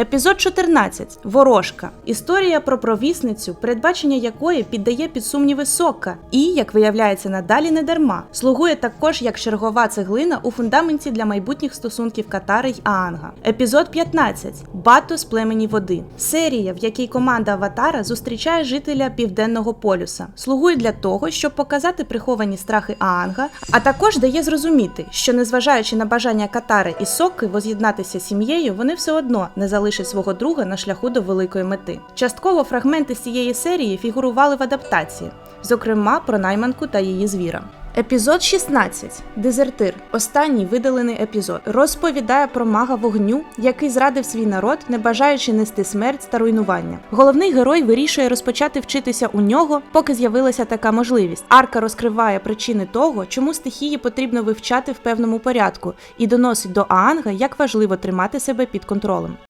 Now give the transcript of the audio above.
Епізод 14. Ворожка. Історія про провісницю, передбачення якої піддає під сумніви Сокка, і, як виявляється, надалі не дарма, слугує також як чергова цеглина у фундаменті для майбутніх стосунків Катари й Аанга. Епізод 15. Бато з племені води. Серія, в якій команда Аватара зустрічає жителя південного полюса, слугує для того, щоб показати приховані страхи Аанга, а також дає зрозуміти, що незважаючи на бажання Катари і Сокки воз'єднатися сім'єю, вони все одно не залишать свого друга на шляху до великої мети. Частково фрагменти з цієї серії фігурували в адаптації, зокрема про найманку та її звіра. Епізод 16. Дезертир. Останній видалений епізод. Розповідає про мага вогню, який зрадив свій народ, не бажаючи нести смерть та руйнування. Головний герой вирішує розпочати вчитися у нього, поки з'явилася така можливість. Арка розкриває причини того, чому стихії потрібно вивчати в певному порядку, і доносить до Аанга, як важливо тримати себе під контролем.